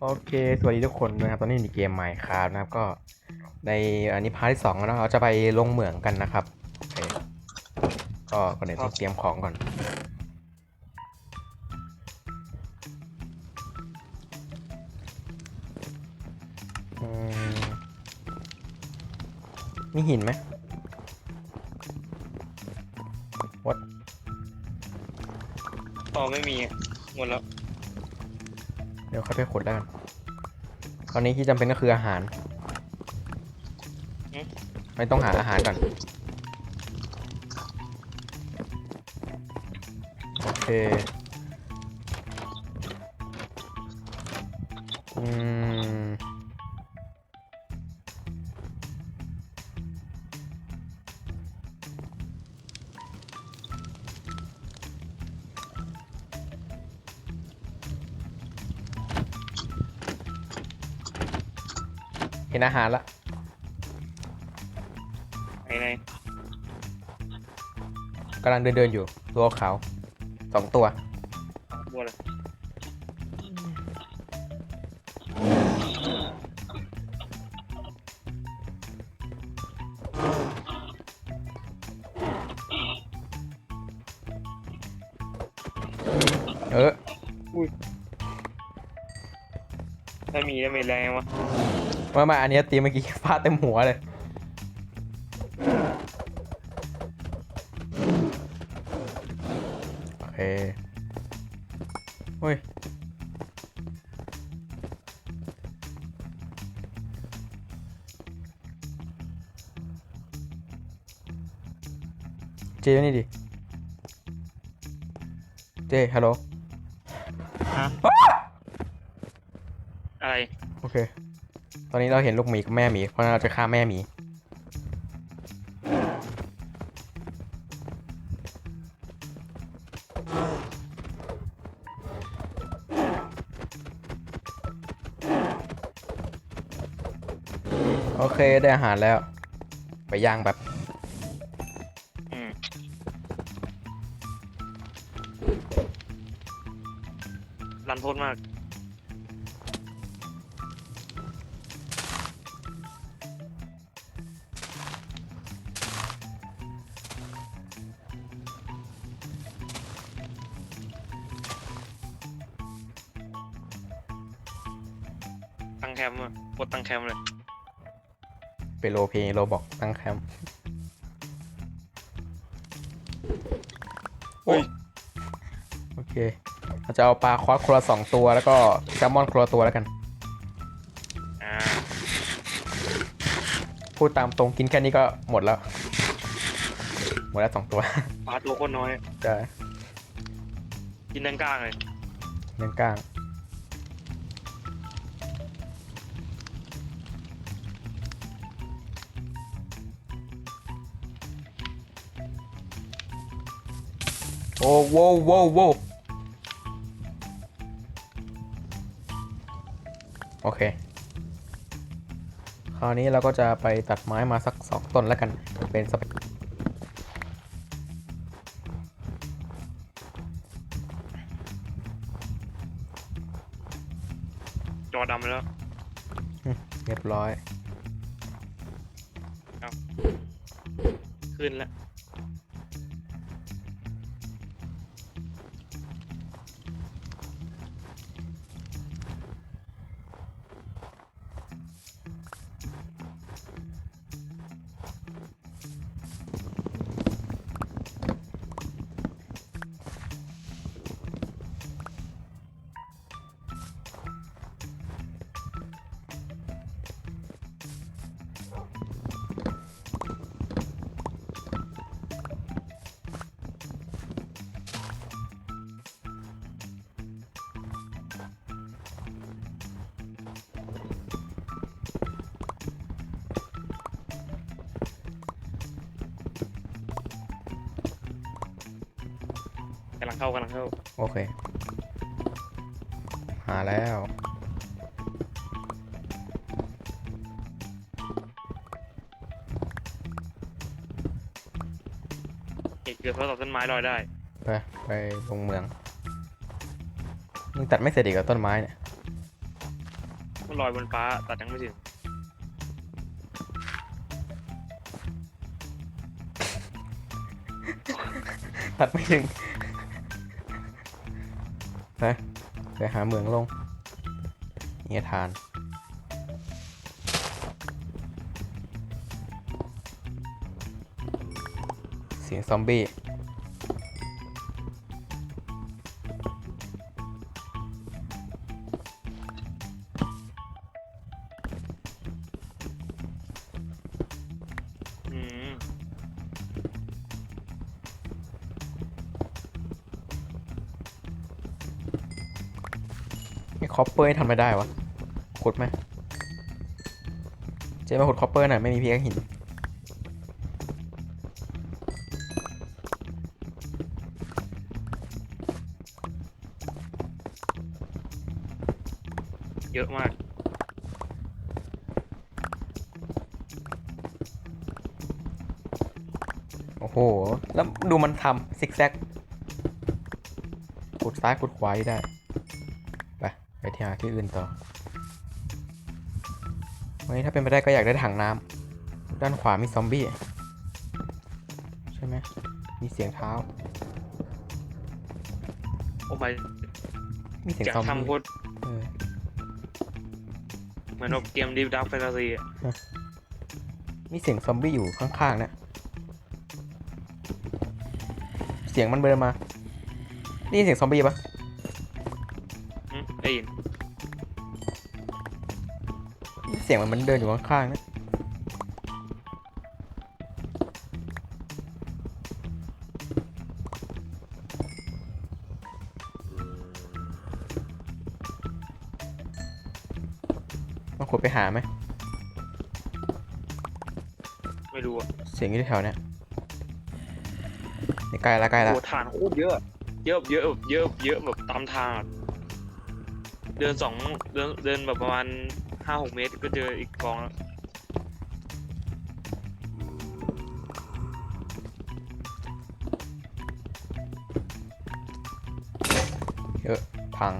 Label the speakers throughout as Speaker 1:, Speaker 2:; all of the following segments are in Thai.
Speaker 1: โอเค สวัสดีทุกคนด้วยนะครับ ตอนนี้ในเกม Minecraft นะครับ ก็ในอันนี้พาร์ทที่สองแล้วนะเราจะไปลงเหมืองกันนะครับก็ก่อนอื่นต้องเตรียมของก่อน มีหินไหม What
Speaker 2: ต่อไม่มี หมดแล้ว
Speaker 1: ดี๋ยวค่อยไปขุดแล้วกันตอนนี้ที่จำเป็นก็คืออาหาร
Speaker 2: อืม
Speaker 1: ไม่ต้องหาอาหารก่อน โอเค ห็นอาหารละ
Speaker 2: ไหนไหน
Speaker 1: กำลังเดินเดินๆอยู่ตัวขาวสองตัว
Speaker 2: บัวเลย
Speaker 1: เออ
Speaker 2: ถ้ามีแล้วไม่แรงวะ
Speaker 1: มามาอันเนี้ยตีเมื่อกี้ฟาดเต็มหัวเลยโอเคเฮ้ยเจนี่ดิ เจฮัลโหล
Speaker 2: ฮะอะไร
Speaker 1: โอเคต อนนี้เราเห็นลูกหมีกับแม่หมี เพราะนั้นเราจะฆ่าแม่หมี โอเคได้อาหารแล้ว ไปย่างแบบ
Speaker 2: รันโทษมาก ดตั้งแคมป์เลย
Speaker 1: ไปโลเพโลบอกตั้งแคมป์
Speaker 2: เฮ้ย
Speaker 1: โอเคเราจะเอาปลาคอสคนละสองตัวแล้วก็แซลมอนคนละตัวแล้วกัน
Speaker 2: อ่า
Speaker 1: พูดตามตรงกินแค่นี้ก็หมดแล้ว หมดแล้วสองตัว
Speaker 2: ปลาตัวโคนน้อย
Speaker 1: จะ
Speaker 2: กินด้านกลางเลย
Speaker 1: เน้นกลาง อ้โว้วโว้วโว้วโอเค คราวนี้เราก็จะไปตัดไม้มาสักสองต้นแล้วกัน เป็นสเป
Speaker 2: จอดำไปแล้ว
Speaker 1: เรียบร้อย
Speaker 2: ขึ้นแล้วำลังเข้ากำลังเข้า
Speaker 1: โอเค หาแล้ว
Speaker 2: เอกเกือบทดสอบต้นไม้ลอยได้
Speaker 1: ไป ไปลงเมืองยังตัดไม่เสร็จอีกเหรอต้นไม้เนี่ย
Speaker 2: มันลอยบนฟ้าตัดยังไม่ถึง
Speaker 1: ตัดไม่ถึง ไปหาเหมืองลงเนี่ยทาน เสียงซอมบี้ คอปเปอร์ให้ทำไม่ได้วะขุดไหมเจ๊มาขุดคอปเปอร์หน่อยไม่มีเพียงหิน
Speaker 2: เยอะมาก
Speaker 1: โอ้โห แล้วดูมันทำซิกแซกขุดซ้ายขุดขวาอยู่ได้ไปไปที่ หาที่อื่นต่อวันนี้ถ้าเป็นไปได้ก็อยากได้ถังน้ำด้านขวามีซอมบี้ใช่ไหมมีเสียงเท้า
Speaker 2: โอ้ไม่
Speaker 1: มีเสียง
Speaker 2: อยาก
Speaker 1: ซอมบี้
Speaker 2: ทำโคตร
Speaker 1: เออ
Speaker 2: เหมือนแบบเกมดีดักแฟนตาซีอะ
Speaker 1: มีเสียงซอมบี้อยู่ข้างๆเนี่ยเสียงมันเบินมานี่เสียงซอมบี้ปะ เสียงมันมันเดินอยู่ข้างๆนะต้องขุดไปหาไหม
Speaker 2: ไม่รู้อะ
Speaker 1: เสียงอยู่ที่แถวเนี้ยนี่ใกล้ละใกล้ละ
Speaker 2: โอ้ฐานโคตรเยอะ เยอะเยอะแบบเยอะเยอะแบบตามทางอะเดินสองเดินเดินแบบประมาณ ห้าหกเมตรก็เจออีกกองแล้ว
Speaker 1: เยอะพัง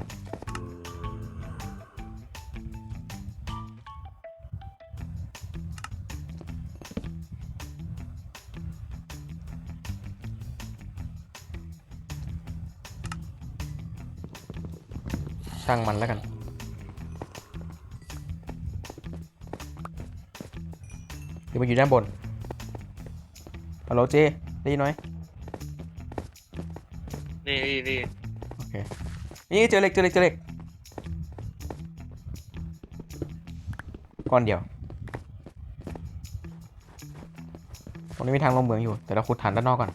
Speaker 1: ช่างมันแล้วกัน เดี๋ยวมันอยู่ด้านบนฮัลโหลเจได้ยินไหม
Speaker 2: นี่นี่นี่
Speaker 1: โอเคนี่เจอเหล็กเจอเหล็กเจอเหล็กก้อนเดียวตรงนี้มีทางลงเหมืองอยู่ แต่เราขุดฐานด้านนอกก่อน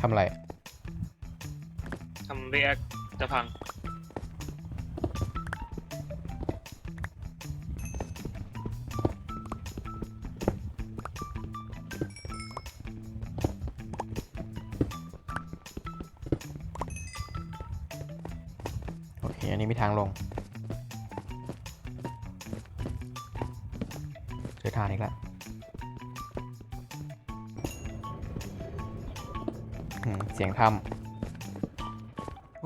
Speaker 1: ทำอะไร
Speaker 2: ทำเรียกจะพัง
Speaker 1: โอเค อันนี้มีทางลง เจอทางอีกแล้วเสียงถ้ำ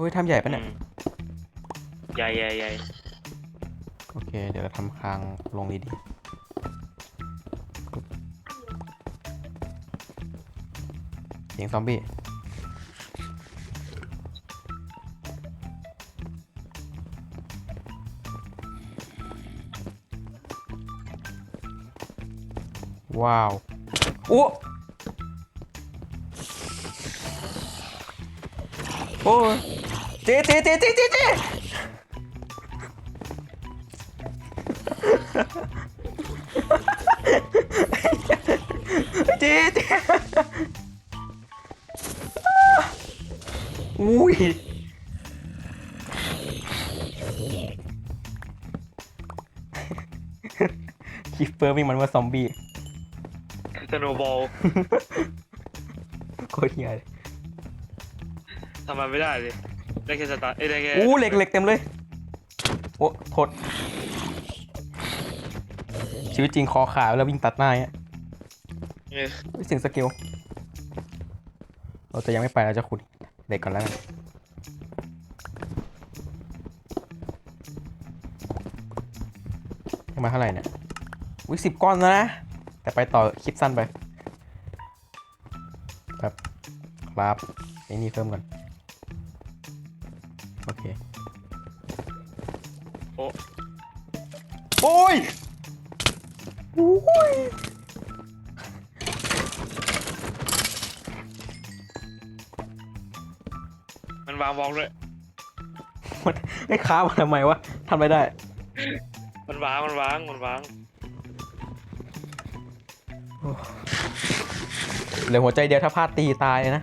Speaker 1: อุ้ยถ้ำใหญ่ปะเนี่ย
Speaker 2: อืมใหญ่ใหญ่ใหญ่
Speaker 1: โอเค เดี๋ยวเราทำคางลงดีๆเสียงซอมบี้ ว้าวโอ้โอ้ยเจ๊เจ๊เจ๊เจ๊เจ๊เจ๊เจ๊เจ๊อุ้ยคิปเปอร์วิ่งมันว่าซอมบี้
Speaker 2: สโนบอล
Speaker 1: โคตรเฮียเลย
Speaker 2: ทำมันไม่ได้เลย ได้แค่สตาร์เอ้ยได้แค่
Speaker 1: อู้เหล็กเหล็กเต็มเลย โอ้โทษ ชีวิตจริงคอขาดแล้ววิ่งตัดหน้าเนี่ย
Speaker 2: เออ
Speaker 1: ไม่ถึงสกิลเราจะยังไม่ไปเราจะขุดเหล็กก่อนแล้วกันให้มาเท่าไหร่เนี่ยวิสิบก้อนแล้วนะ แต่ไปต่อคลิปสั้นไปแบบครับไอ้นี่เพิ่มก่อน อ้
Speaker 2: โอ้
Speaker 1: ยโอ้ย
Speaker 2: มันวางบล็อกด้วย
Speaker 1: ไอ้ค้ามาทำไมวะทำไม่ได้
Speaker 2: มันวาง มันวาง มันวาง
Speaker 1: เหลือหัวใจเดียวถ้าพลาดตีตายเลยนะ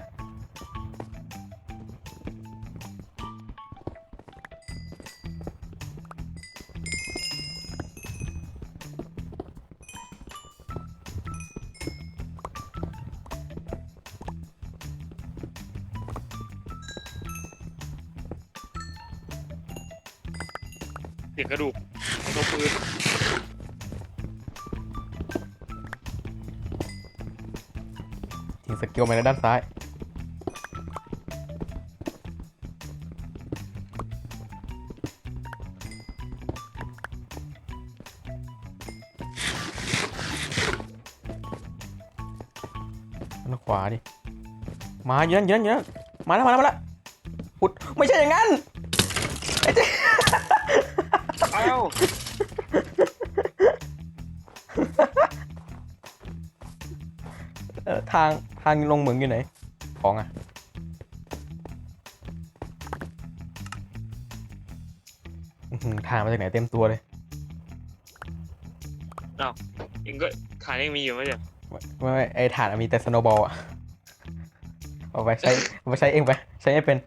Speaker 1: ทิ้งสกิลไปในด้านซ้ายด้านขวาดิ มาเยอะเยอะเยอะมาแล้วมาแล้วมาแล้วพุดไม่ใช่อย่างนั้นไอ้เจ๊
Speaker 2: เอ้า
Speaker 1: เอ่อทางทางลงเหมืองอยู่ไหน ของอะ ทางมาจากไหนเต็มตัวเลยอ้าว
Speaker 2: เองก็ฐานยังมีอยู่ไหมเดี๋ย
Speaker 1: ไม่ไม่ไอฐานมีแต่สโนบอลอะเอาไปใช้เอาไปใช้เองไป ใช้ให้เป็น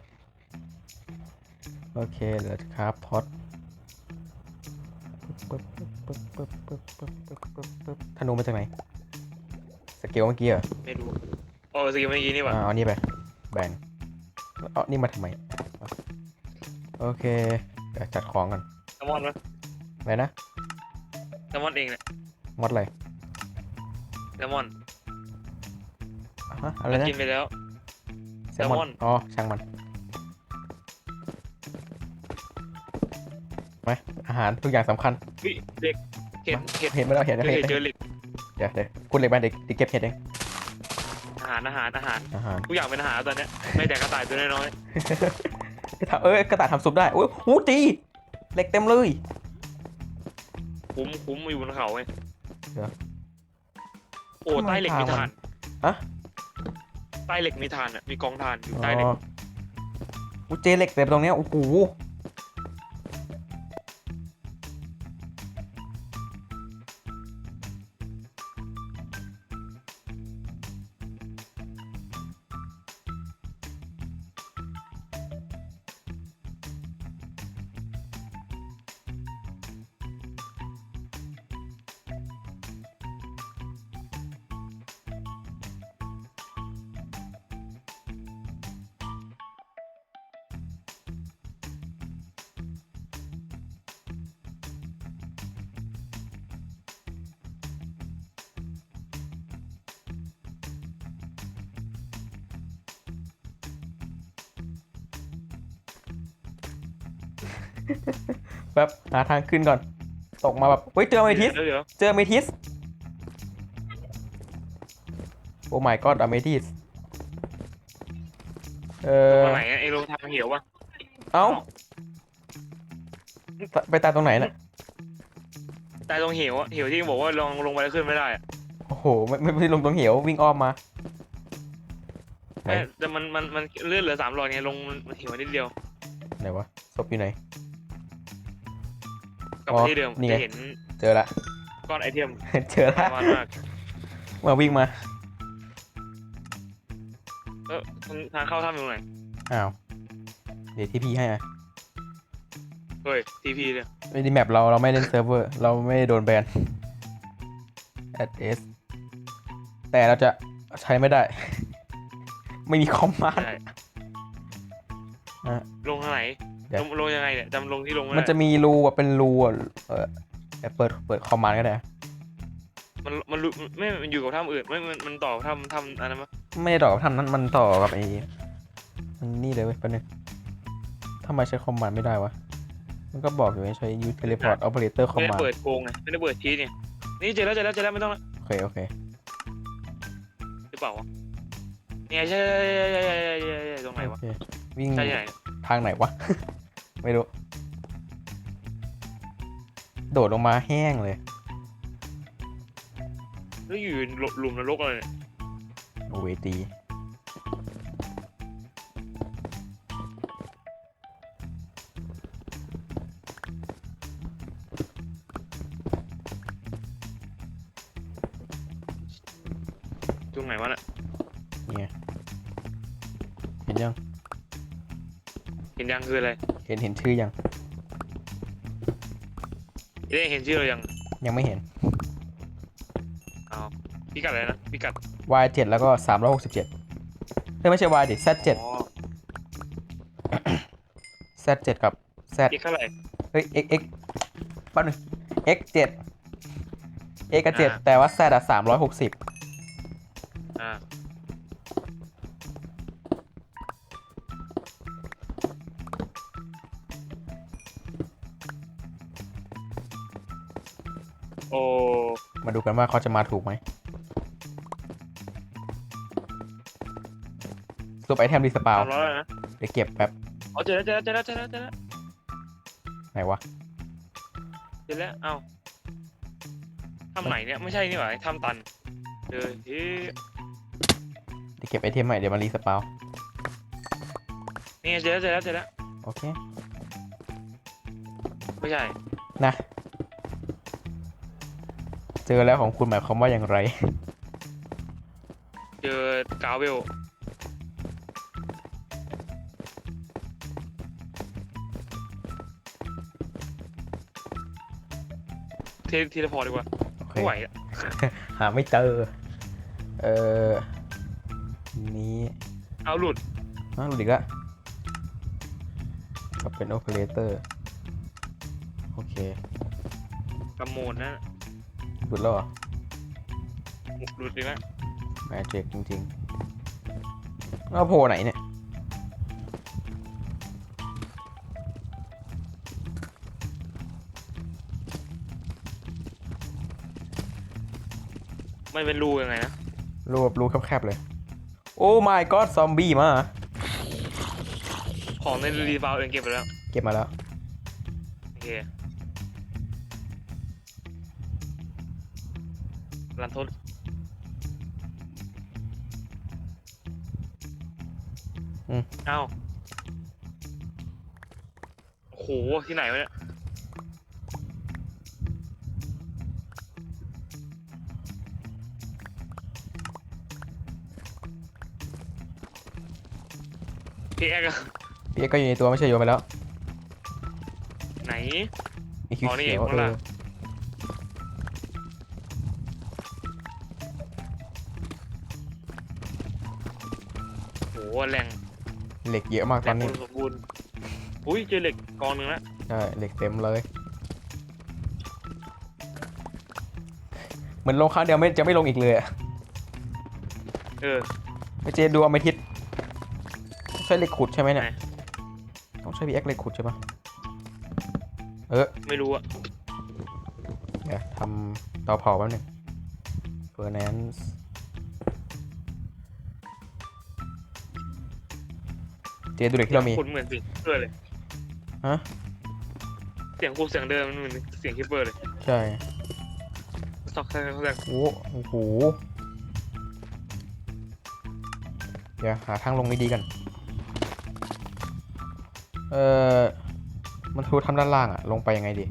Speaker 1: โอเคเดี๋ยครับพอดธนูมาจากไหน สเกลเมื่อกี้เหรอ
Speaker 2: ไม่รู้ โอ้สกิลเมื่อกี้นี่หว่า
Speaker 1: อ่าเอานี่ไป แบ่งเอานี่มาทำไม โอเคเดี๋ยวจัดของก่อน
Speaker 2: แซลมอนวะ
Speaker 1: อะไรนะ
Speaker 2: แซลมอนเองเนี่ย
Speaker 1: มดอะไร
Speaker 2: แซลมอน
Speaker 1: อะฮะอะไร
Speaker 2: เรา
Speaker 1: นะ
Speaker 2: กินไปแล้ว
Speaker 1: แซลมอ
Speaker 2: แซลมอนน
Speaker 1: อ๋อ ช่างมันไปอาหารทุกอย่างสำคัญ
Speaker 2: วิเด็กเห็ดเห็ด
Speaker 1: เห็นไม่ได้เห็น
Speaker 2: เจ
Speaker 1: นะ
Speaker 2: อ
Speaker 1: เห็
Speaker 2: เห็
Speaker 1: น
Speaker 2: ดเจอเหล็ก
Speaker 1: เดี๋ยวเดี๋ยวคุณเหล็กไปเด็กเด็กเก็บเห็ดเอง
Speaker 2: อา หารอาหารอาหาร
Speaker 1: อาหาร
Speaker 2: ทุกอย่างเป็นอาหารตอนเนี้ยไม่แต่กระต่ายตัวน้อย
Speaker 1: ทำเอ้ยกระต่ายทำซุปได้โอ้ยหูตีเหล็กเต็มเลย
Speaker 2: ๆคุ้มคุ้มมาอยู่บนเขาไง
Speaker 1: เดี๋ยว
Speaker 2: โอ้ใต้เหล็กมีถ่าน
Speaker 1: ฮะ
Speaker 2: ใต้เหล็กมีถ่านอะมีกองถ่านอยู่
Speaker 1: อ๋
Speaker 2: ใต้เหล็ก
Speaker 1: ออู้เจเหล็กเต็มตรงเนี้ยโอ้โห แป๊บหาทางขึ้นก่อน ตกมาแบบเฮ้ยเจอเมทิส
Speaker 2: เดี๋ยวเดี๋ยว
Speaker 1: เจอเมทิส โอ้ my god อะเมทิส เออ
Speaker 2: ตรงไหนอะไอ้ลงทางเหววะ
Speaker 1: เอ้า ไปตายตรงไหนน่ะ
Speaker 2: ใต้ตรงเหวอะเหวที่บอกว่าลงลงไปแล้วขึ้นไม่ได้อะ
Speaker 1: โอ้โห ไม่ไม่ไม่ได้ลงตรงเหววิ่งอ้อมมา ไหน
Speaker 2: แต่แต่มันมันมันเลื่อนเหลือสามหลอดไงลงมันเหวนิดเดียว
Speaker 1: ไหนวะศพอยู่ไหน
Speaker 2: ก ลับ
Speaker 1: อ๋อ
Speaker 2: มาที่เดิม
Speaker 1: นี่ไง
Speaker 2: จะเห็น
Speaker 1: เจอละ
Speaker 2: ก้อนไอเทม
Speaker 1: เจอ
Speaker 2: ป
Speaker 1: ละ
Speaker 2: ระมาณมาก
Speaker 1: มาวิ่งมา
Speaker 2: เออทางทางเข้าถ้ำอยู่ไหน
Speaker 1: อ้าว เดี๋ยวที่พี่ให้อะ
Speaker 2: เฮ้ยทีพีเลย
Speaker 1: ไม่ได้แมปเราเราไม่เล่นเซิร์ฟเวอร์ เราไม่ได้โดนแบน at s แต่เราจะใช้ไม่ได้ ไม่มีคอมมานด์
Speaker 2: ได้
Speaker 1: อะ
Speaker 2: ลงทางไหน
Speaker 1: เดี๋
Speaker 2: ลงยังไงเนี่ยจำลงที่ลง
Speaker 1: มันจะมีรูอะเป็นรูเออเปิดเปิดคอมมานด์ก็ได้
Speaker 2: มันมันไม่มันอยู่กับถ้ำอื่นไม่มันมันต่อถ้ำถ้ำอันนั้นมั้ย
Speaker 1: ไม่ได้ต่อกับถ้ำนั้นมันต่อกับไอ้มันนี่เลยเว้ยแป๊บนึงทำไมใช้คอมมานด์ไม่ได้วะมันก็บอกอยู่ว่าใช้ use teleport operator
Speaker 2: ไม่ได้
Speaker 1: command
Speaker 2: เปิดโกงไงไม่ได้เปิดชี้เนี่ยนี่เจอแล้วเจอแล้วเจอแล้วไม่ต้องละ
Speaker 1: โอเคโอเค
Speaker 2: หรือเปล่าวะเนี่ยใช่ใช่ใช่ใช่ใช่ตรงไหนวะ
Speaker 1: วิ่งทางไหนวะ ไม่รู้ โดดลงมาแห้งเลย
Speaker 2: แล้วอยู่หลุหลุมนรกอะไรเนี่ย
Speaker 1: โอเวตี
Speaker 2: ตรงไหนวะน่ะ
Speaker 1: นี่ไงเห็นยัง
Speaker 2: เห็นยังคืออะไร
Speaker 1: เห็นเห็นชื่อยัง
Speaker 2: เอ๊ะเห็นชื่อเรายัง
Speaker 1: ยังไม่เห็น
Speaker 2: อ้าวพิกัดอะไรนะพิกัด
Speaker 1: y 7 แล้วก็ 367เฮ้ยไม่ใช่ y ดิ z 7
Speaker 2: อ๋อ
Speaker 1: z 7 กับ z
Speaker 2: อีกเท่าไหร่
Speaker 1: เฮ้ย x x แป๊บนึง x 7 x กับ
Speaker 2: อ่า
Speaker 1: 7แต่ว่า z อะ360
Speaker 2: อ่า
Speaker 1: มาดูกันว่าเขาจะมาถูกไหมสรุปไอเทมรีสปาว
Speaker 2: สามร้อยแล้วนะ
Speaker 1: เดี๋ยวเก็บแป๊บ
Speaker 2: อ๋อเจอแล้วเจอแล้วเจอแล้วเจอแล้วเจอแล้ว
Speaker 1: ไหนวะ
Speaker 2: เจอแล้วเอ้าทำไหนเนี่ยไม่ใช่นี่หว่าทำตันเจอที่
Speaker 1: เดี๋ยวเก็บไอเทมใหม่เดี๋ยวมารีสปาว
Speaker 2: นี่ไงเจอแล้วเจอแล้วเจอแล้ว
Speaker 1: โอเค
Speaker 2: ไม่ใช่
Speaker 1: นะ เจอแล้วของคุณหมายความว่าอย่างไร
Speaker 2: เจอกาเวลเททีละพอร์ตดีกว่า
Speaker 1: โอเค
Speaker 2: ไม่ไหวอะ
Speaker 1: หาไม่เจอ เออนี้
Speaker 2: เอาหลุด
Speaker 1: อ้าวหลุดอีกและก็เป็นโอเปอเรเตอร์ โอเค
Speaker 2: กำโมนนะ
Speaker 1: หลุดแล้วเหรอ
Speaker 2: หลุดดีแล้ว
Speaker 1: แมจิกจริงๆแล้วโพลไหนเนี่ย
Speaker 2: มันเป็นรูยังไงนะ
Speaker 1: รูแบบรูแคบๆเลย โอ้ my god ซอมบี้มา
Speaker 2: ของในรีบาวเองเก็บไปแล้ว
Speaker 1: เก็บมาแล้ว
Speaker 2: โอเค
Speaker 1: อืม
Speaker 2: เอ้าโอ้โห ที่ไหนวะเนี่ย พี่แอ๊กอะ
Speaker 1: พี่เอ็กซ์ก็อยู่ในตัวไม่ใช่โยนไปแล้ว
Speaker 2: ไหน
Speaker 1: มีคิว
Speaker 2: อ๋อนี่
Speaker 1: เขียว
Speaker 2: ข้าง
Speaker 1: เอ
Speaker 2: ล่าง
Speaker 1: อ
Speaker 2: โหแรง
Speaker 1: เหล็กเยอะมาก
Speaker 2: แร
Speaker 1: ตองนนี้
Speaker 2: สมบูรณ์อุ้ยเจอเหล็กกองหนึ่งแล้ว
Speaker 1: ใช่เหล็กเต็มเลย เหมือนลงครั้งเดียวไม่จะไม่ลงอีกเลยอะ
Speaker 2: เออ
Speaker 1: ไปเจดูอเมทิสต้องใช้เหล็กขุดใช่ไหมเนี่ย
Speaker 2: ไหน
Speaker 1: ต้องใช้พีเอ็กเหล็กขุดใช่ปะเออ
Speaker 2: ไม่รู้อะ
Speaker 1: เดี๋ยวทำเตาเผาแป๊บหนึงเฟอร์แนนซ์ เจดูเหล็กที่เรามี
Speaker 2: คุณเหมือนเสียงคิปเปอร์เลย
Speaker 1: ฮะ
Speaker 2: เสียงคูเสียงเดิมมันเหมือนเสียงคิปเปอร์เลย
Speaker 1: ใช่
Speaker 2: ซอกแซกซอกแซก
Speaker 1: โอ้โอ้โห เดี๋ยวหาทางลงดีๆกัน เออมันทูทำด้านล่างอะลงไปยังไงดี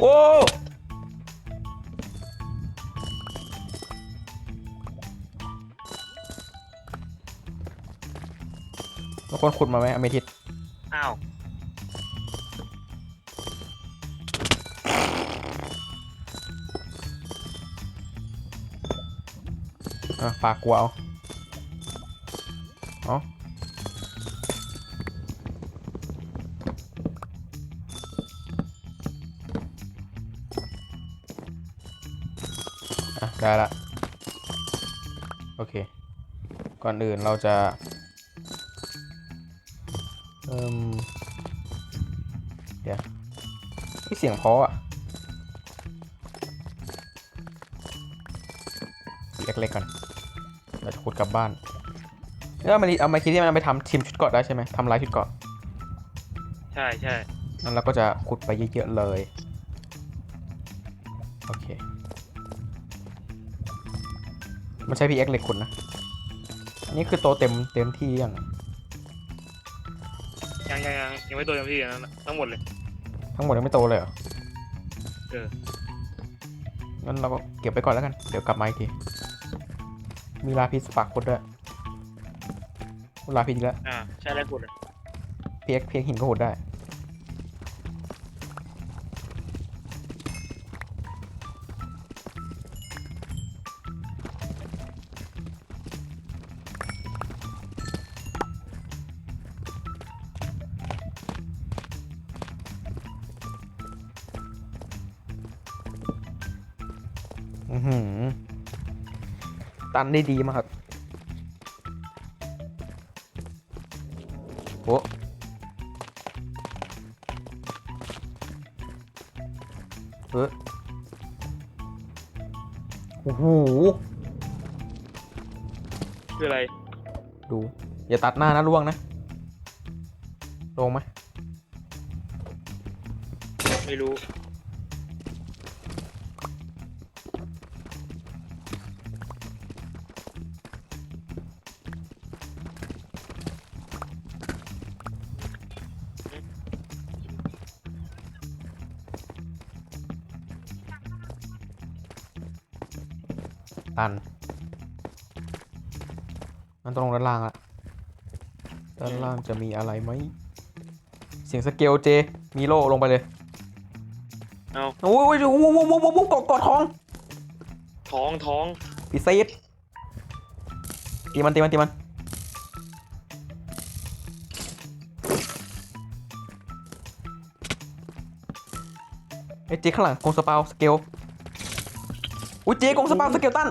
Speaker 1: โอ้ ค้นขุดมาไหมอเมทิต
Speaker 2: อ้าว
Speaker 1: ฝากกูเอาเอ่อได้ละ โอเค ก่อนอื่นเราจะ เอิ่มเดี๋ยวที่เสียงเพราะอะเล็กๆก่อนเราจะขุดกลับบ้านแล้วเอามาเอามาคิดที่มันเอาไปทำทีมชุดเกราะได้ใช่ไหมทำลายชุดเกราะ
Speaker 2: ใช่ใช่
Speaker 1: นั่นเราก็จะขุดไปเยอะๆเลย โอเค มันใช้ PX เหล็กขุดนะ อันนี้คือโตเต็มเต็มที่ยัง
Speaker 2: ยังยังยังยังไม่โตเต็มที่อย่างนั้นนะทั้งหมดเลย
Speaker 1: ทั้งหมดยังไม่โตเลยเหรอ
Speaker 2: เออ
Speaker 1: งั้นเราก็เก็บไปก่อนแล้วกัน เดี๋ยวกลับมาอีกที มีลาพิสปากขุดด้วยลาพิสอีกแล้ว
Speaker 2: อ่าใช่แล้วคุณ
Speaker 1: PX PX หินก็หดได้ ตันได้ดีมากครับโอ้เออโอ้โห
Speaker 2: คืออะไร
Speaker 1: ดู อย่าตัดหน้านะล่วงนะ ลงไหม
Speaker 2: ไม่รู้
Speaker 1: ตัน มันต้องลงด้านล่างละด้านล่างจะมีอะไรไหม เสียงสเกลเจ มีโล่ลงไปเลย
Speaker 2: เอา
Speaker 1: โอ้ยโอ้ยโอ้โหโอ้โหโอ้โหโอ้โหกดกดท้อง
Speaker 2: ท้องท้อง
Speaker 1: ปีเซตตีมันตีมันตีมัน ไอ้เจ๊ข้างหลังกงสปาวสเกล อุ้ยเจ๊กงสปาวสเกลตัน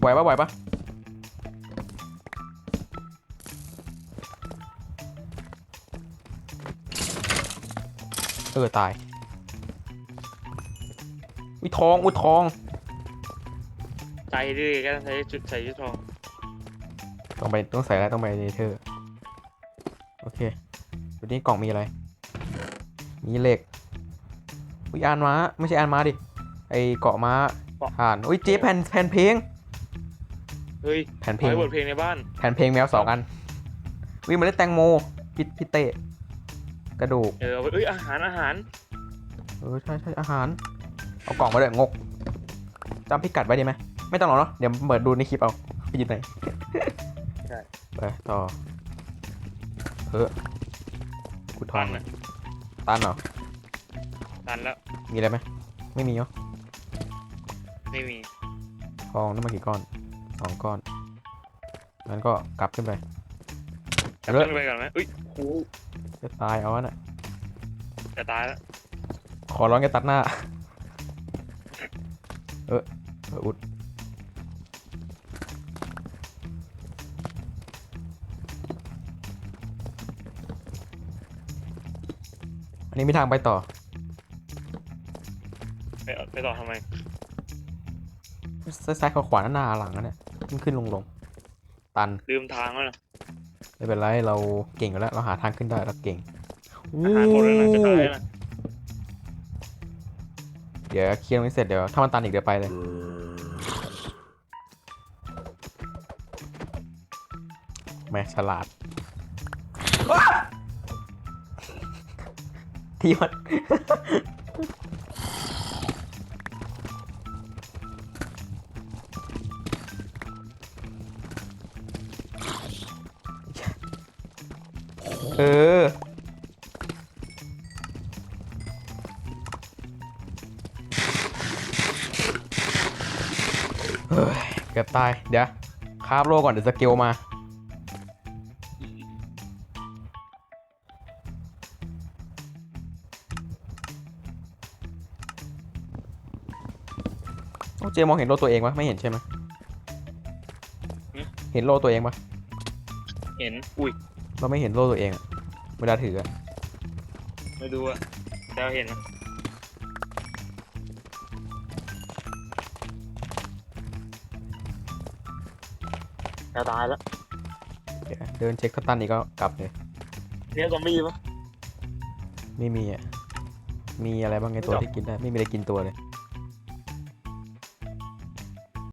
Speaker 1: ไหวปะไหวปะเออตายอุ้ยทองอุ้ยทอง
Speaker 2: ใจดื้อก็ใส่ชุดใส่ชุดทอง
Speaker 1: ต้องไปต้องใส่แล้วต้องไปเนเธอร์โอเคดูนี่กล่องมีอะไร มีเหล็ก อุ้ยอานม้าไม่ใช่อานม้าดิไอเกาะม้าผ่านอุ้ยเจ๊แผ่นแผ่นเพลง
Speaker 2: เฮ้ย
Speaker 1: แผ่นเพ
Speaker 2: ข
Speaker 1: ล
Speaker 2: องให้บทเพลงในบ้าน
Speaker 1: แผ่นเพลงแมวสองอันวิมาเล่นแตงโมพิพิเตะกระดูก
Speaker 2: เออเอาไปเอ้ยอาหารอาหาร
Speaker 1: เออใช่ใช่อาหาร เอากล่องมาเลยงกจำพิกัดไว้ดีไหมไม่ต้องหรอกเนาะเดี๋ยวเปิดดูในคลิปเอาไปยินไหน
Speaker 2: ใช่
Speaker 1: ไปต่อเออกูทอ
Speaker 2: ตั
Speaker 1: ง
Speaker 2: นอะ
Speaker 1: ตันเหรอ
Speaker 2: ตันแล้ว
Speaker 1: มีอะไรไหมไม่มีเนาะ
Speaker 2: ไม่มี
Speaker 1: ทองน้ำมันกี่ก้อนสองก้อนงั้นก็กลับขึ้นไป
Speaker 2: จะ
Speaker 1: เลิ
Speaker 2: ขึ้
Speaker 1: ก
Speaker 2: นไปก่อนไหมอุ้ยโห
Speaker 1: จะตายเอาวะน่ะ
Speaker 2: จะตายแล้ว
Speaker 1: ขอร้องอย่าตัดหน้า เออเอออุดอันนี้มีทางไปต่อ
Speaker 2: ไปไปต่อทำไม
Speaker 1: ซ้ายๆขวาๆหน้าหลังนั่นแหละขึ้นขึ้นลงลงตัน
Speaker 2: ลืมทางแล้วนะ
Speaker 1: ไม่เป็นไรเราเก่งอยู่แล้วเราหาทางขึ้นได้เราเก่ง
Speaker 2: อาหารหมดแล้วนะจะตายแล้วนะ
Speaker 1: เดี๋ยวเคลียร์ตรงนี้เสร็จเดี๋ยวถ้ามันตันอีกเดี๋ยวไปเลย แม่ฉลาดที่มัน เออ เฮ้ยเกือบตาย เดี๋ยวคาบโลก่อนเดี๋ยวสเกลมาโอ้เจมองเห็นโลตัวเองปะไม่เห็นใช่ไหมเห็นโลตัวเองปะ
Speaker 2: เห็น อุ้ย
Speaker 1: เราไม่เห็นโลตัวเองอะเวลาถืออะ
Speaker 2: ไม่ดูอะแต่เห็นนะจะตายแล้ว
Speaker 1: เดี๋ยวเดินเช็คสตันอีกก็กลับเลย
Speaker 2: เนี่ยซอมบี้ปะ
Speaker 1: ไม่มีอะมีอะไรบ้างไงตัวที่กินได้ ไม่มีอะไรกินตัวเลย